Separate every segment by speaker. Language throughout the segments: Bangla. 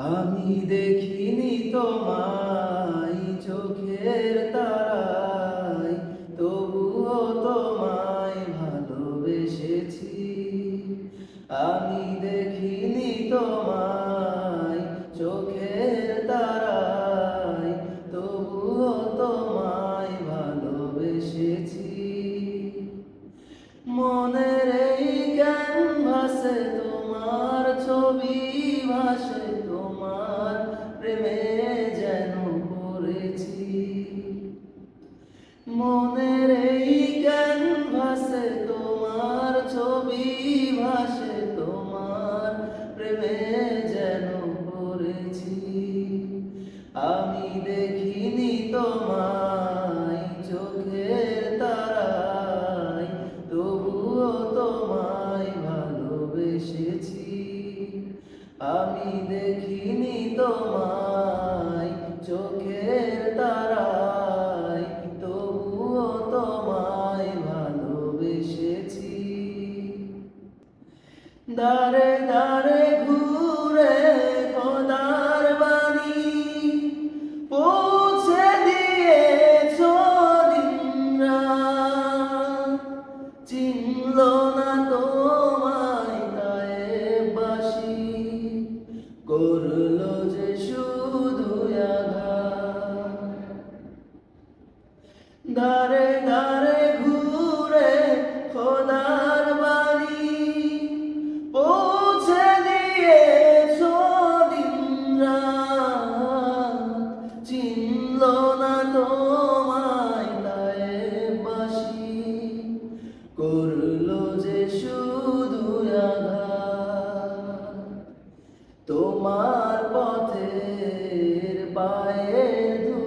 Speaker 1: আমি দেখিনি তোমায় চোখের তারায়, তবুও তোমায় ভালোবেসেছি। আমি দেখিনি তোমায় চোখের তারায়, তবুও তোমায় ভালোবেসেছি। মনের এই ক্যানভাসে তোমার ছবি মনের এই ক্যানভাসে তোমার ছবি ভাসে, তোমার প্রেমে যেন পড়েছি। আমি দেখিনি তোমায় চোখের তারায়, তবুও তোমায় ভালোবেসেছি। আমি দেখিনি তোমায়, চোখের তারায় দারে দারে ঘুরে কদার বাড়ি পৌঁছে দিয়েছ দিনরাত। চিনল না তোমায় তোমার পথের পায়ের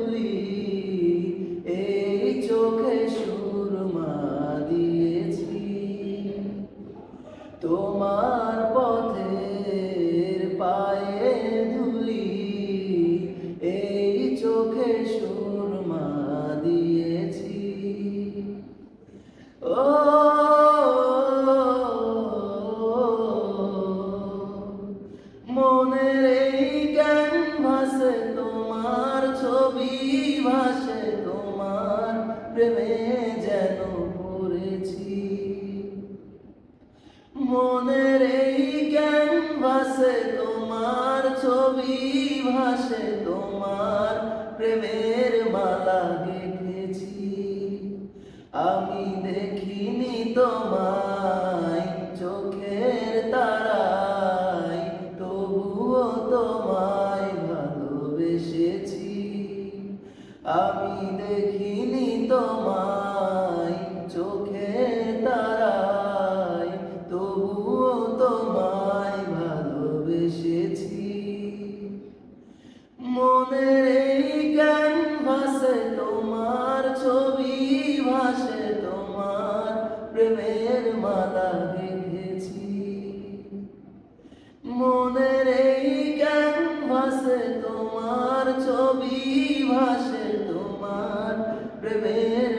Speaker 1: মনের এই ক্যানভাসে তোমার ছবি, ভাসে তোমার প্রেমের মালা গেঁথেছি। আমি দেখিনি তোমায়, চোখের তারায়, তবুও তোমায় ভালোবেসেছি। আমি দেখিনি তোমায় মনের এই ক্যানভাসে তোমার ছবি, ভাসে তোমার প্রেমের মালা দেখেছি। মনের এই ক্যানভাসে তোমার ছবি, ভাসে তোমার প্রেমের